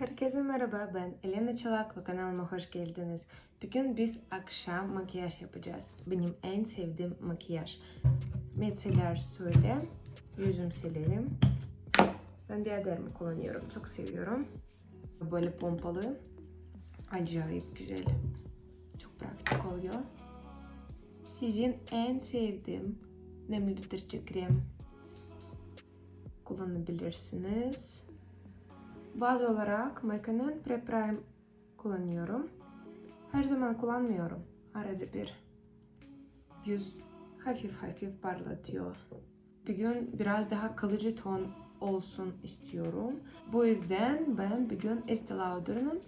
Herkese merhaba ben Elena Çolak ve kanalıma hoş geldiniz. Bugün biz akşam makyaj yapacağız. Benim en sevdiğim makyaj. Micellar suyla yüzüm silerim. Ben Diadermi kullanıyorum. Çok seviyorum. Böyle pompalı. Acayip güzel. Çok pratik oluyor. Sizin en sevdiğim nemlendirici krem kullanabilirsiniz. Baz olarak Maica'nın Pre Prime kullanıyorum. Her zaman kullanmıyorum. Arada bir yüz hafif hafif parlatıyor. Bugün biraz daha kalıcı ton olsun istiyorum. Bu yüzden ben bugün Estee Lauder'ın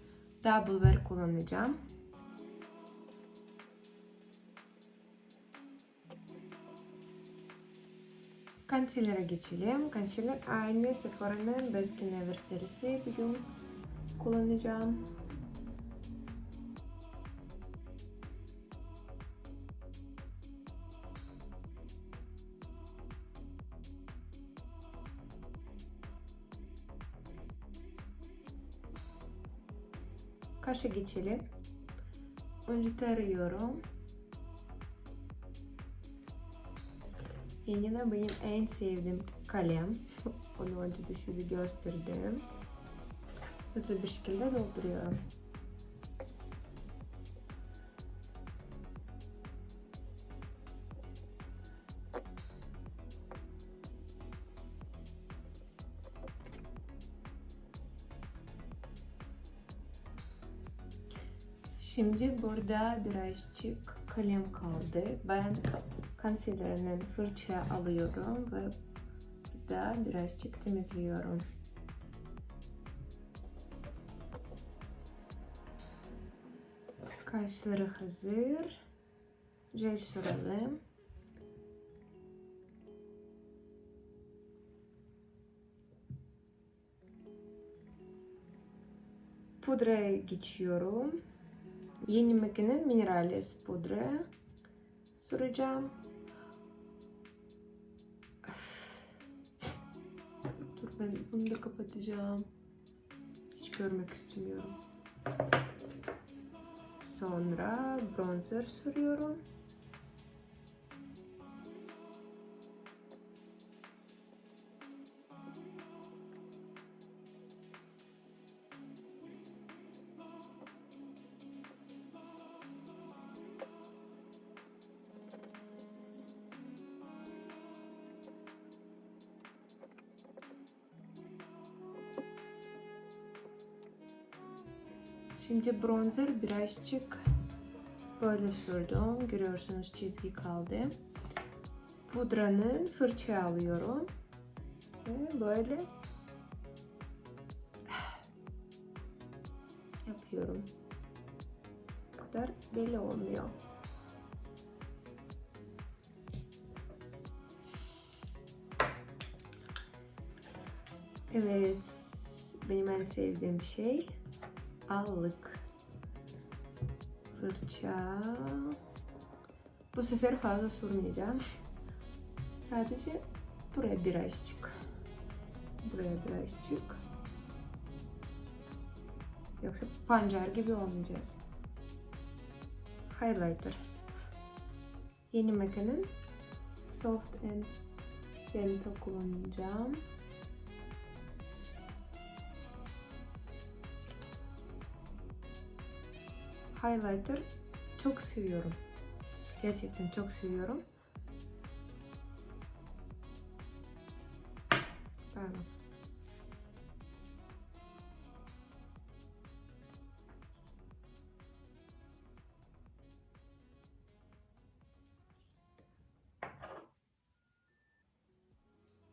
Double Wear kullanacağım. Concealer'a geçelim. Concealer aynı Sephora'nın Best Never serisi. Bugün kullanacağım. Kaşa geçelim. Önce tarıyorum. Yine benim en sevdiğim kalem. Onu önce de size gösterdim. Hızlı bir şekilde dolduruyorum. Şimdi burada birazcık kalem kaldı. Ben concealer'ın fırça alıyorum ve da birazcık temizliyorum. Kaşları hazır. Jel süralım. Pudraya geçiyorum. Yeni Makine'nin Minerales pudra süreceğim. Dur ben bunu da kapatacağım. Hiç görmek istemiyorum. Sonra bronzer sürüyorum. Şimdi bronzer birazcık böyle sürdüm. Görüyorsunuz çizgi kaldı. Pudranın fırça alıyorum. Ve böyle yapıyorum. Bu kadar belli olmuyor. Evet, benim en sevdiğim şey allık fırça. Bu sefer fazla sürmeyeceğim sadece buraya birazcık buraya birazcık yoksa pancar gibi olmayacağız. Highlighter. Yeni mekanın soft and gentle kullanacağım highlighter çok seviyorum. Gerçekten çok seviyorum. Pardon.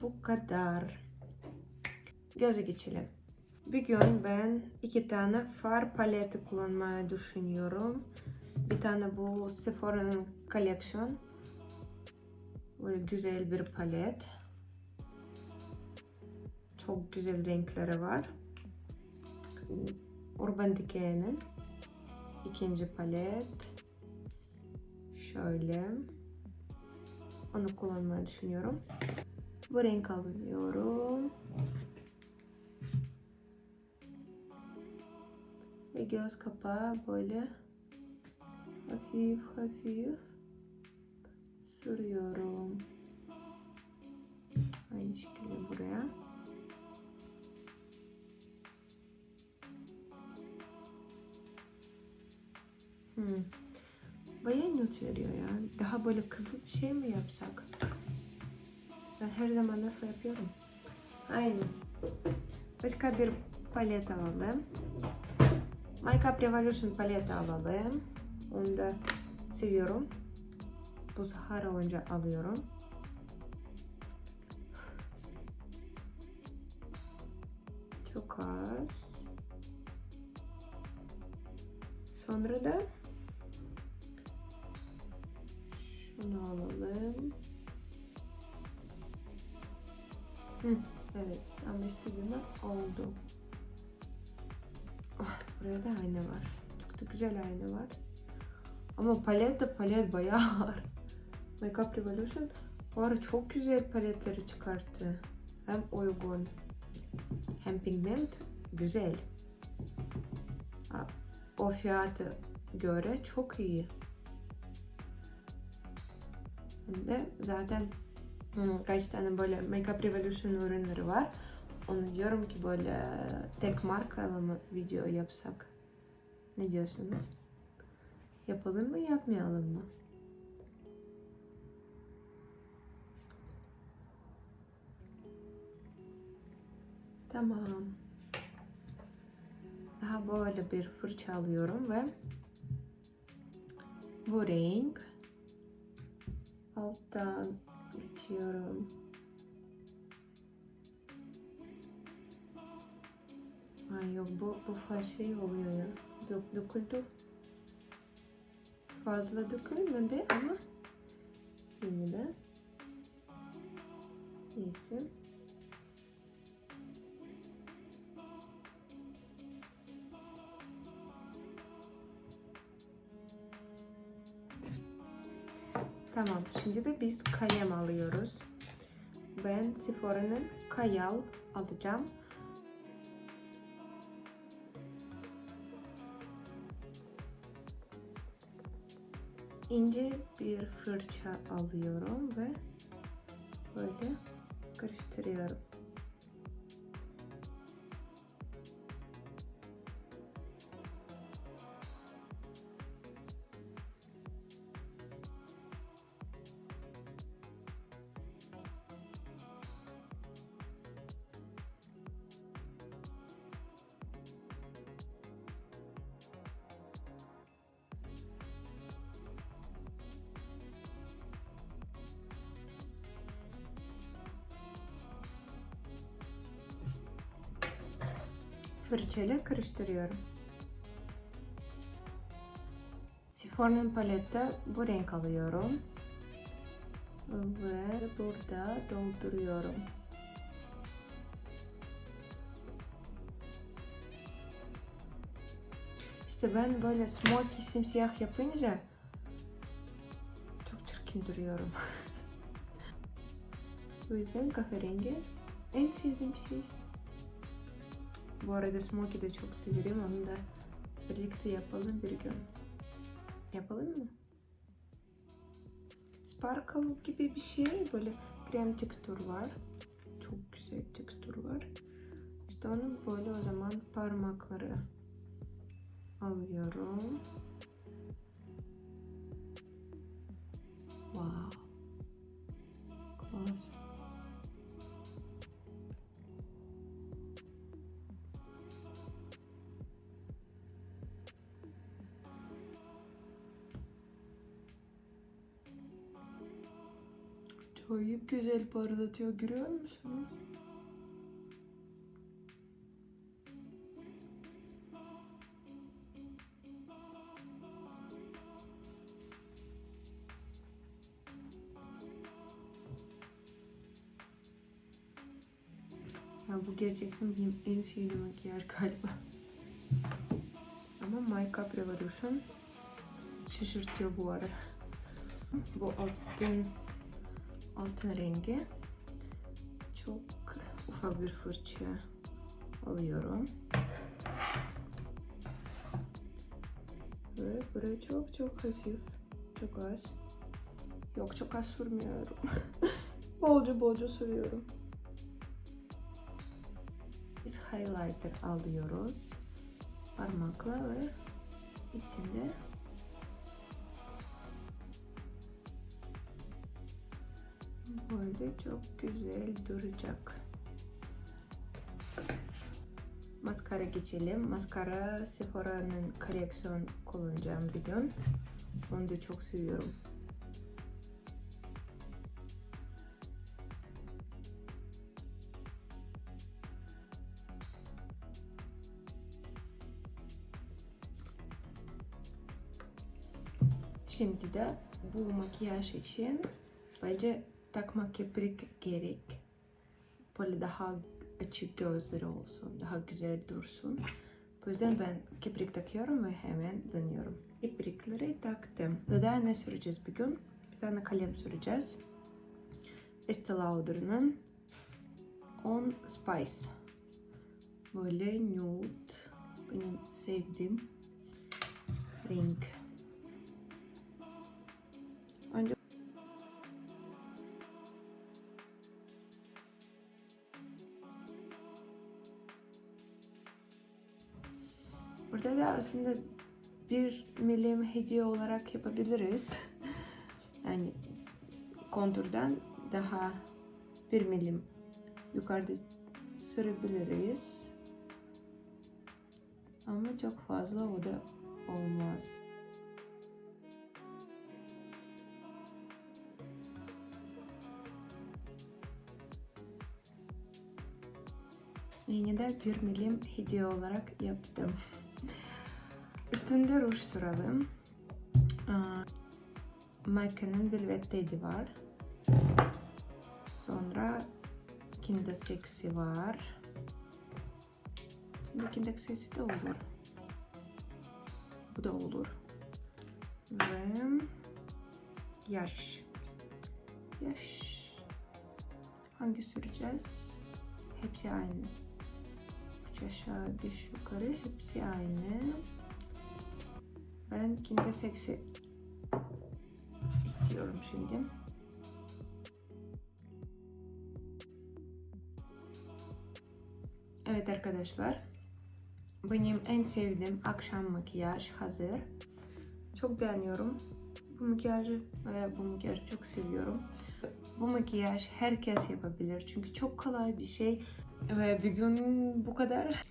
Bu kadar. Göze geçelim. Bugün ben iki tane far paleti kullanmayı düşünüyorum. Bir tane bu Sephora'nın Collection. Böyle güzel bir palet. Çok güzel renkleri var. Urban Decay'nin ikinci palet. Şöyle. Onu kullanmayı düşünüyorum. Bu renk alıyorum. Ve göz kapağı böyle hafif hafif sürüyorum. Aynı şekilde buraya. Hmm. Bayağı nüt veriyor ya. Daha böyle kızıl bir şey mi yapsak? Ben her zaman nasıl yapıyorum? Aynı. Başka bir palet alalım. Makeup Revolution paleti alalım. Onu da seviyorum. Bu sefer önce alıyorum. Çok az. Sonra da şunu alalım. Hı, evet, istediğim oldu. Buraya da ayna var. Çok da güzel ayna var. Ama palet de palet bayağı ağır. Makeup Revolution bu ara çok güzel paletleri çıkarttı. Hem uygun hem pigment güzel. O fiyatı göre çok iyi. De zaten hmm, kaç tane böyle Makeup Revolution ürünleri var. Onu diyorum ki böyle tek markalı mı video yapsak? Ne diyorsunuz? Yapalım mı yapmayalım mı? Tamam. Daha böyle bir fırça alıyorum ve bu renk alttan geçiyorum. Ay yok bu bu fazla şey oluyor ya. Dök, döküldü. Fazla dökülmedi ama yine de neyse. Tamam, şimdi de biz kalem alıyoruz. Ben Sephora'nın Kayal alacağım. İnce bir fırça alıyorum ve böyle karıştırıyorum. Fırçayla karıştırıyorum. Sephora'nın palette bu renk alıyorum. Ve burada dolduruyorum. İşte ben böyle smoky simsiyah yapınca çok çirkin duruyorum. o yüzden kahverengi en sevdiğim şey. Bu arada Smoky de çok severim. Onu da birlikte yapalım bir gün. Yapalım mı? Sparkle gibi bir şey. Böyle krem tekstür var. Çok güzel tekstür var. İşte onu böyle o zaman parmakları alıyorum. Wow. Class. Acayip güzel parlatıyor görüyor musun? Ya bu gerçekten benim en sevdiğim makyaj galiba. Ama Makeup Revolution şaşırtıyor bu ara. Bu altın altın rengi. Çok ufak bir fırça alıyorum. Ve buraya çok çok hafif. Çok az. Yok çok az sürmüyorum. bolca bolca sürüyorum. Biz highlighter alıyoruz. Parmakla ve içinde böyle çok güzel duracak. Maskara geçelim. Maskara Sephora'nın koleksiyon kullanacağım bir gün. Onu da çok seviyorum. Şimdi de bu makyaj için bence takma kiprik gerek. Böyle daha açık gözleri olsun, daha güzel dursun. Bu yüzden ben kiprik takıyorum ve hemen dönüyorum. Kiprikleri taktım. Dudağına ne süreceğiz bugün? Bir tane kalem süreceğiz. Estee Lauder'ın On Spice. Böyle nude. Benim sevdiğim renk. Burada da aslında bir milim hediye olarak yapabiliriz. Yani konturdan daha bir milim yukarıda sürebiliriz. Ama çok fazla o da olmaz. Yine de bir milim hediye olarak yaptım. Üstünde ruj sürelim. Aa, Maika'nın Velvet Teddy var. Sonra Kinder Sexy var. Şimdi Kinder Sexy de olur. Bu da olur. Ve yaş. Yaş. Hangi süreceğiz? Hepsi aynı. Üç aşağı, beş yukarı. Hepsi aynı. Ben Kinder Sexy istiyorum şimdi. Evet arkadaşlar. Benim en sevdiğim akşam makyaj hazır. Çok beğeniyorum. Bu makyajı ve bu makyajı çok seviyorum. Bu makyaj herkes yapabilir çünkü çok kolay bir şey ve bir gün bu kadar.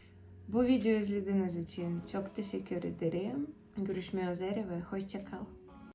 Bu videoyu izlediğiniz için çok teşekkür ederim. görüşmeye üzere ve hoşçakal.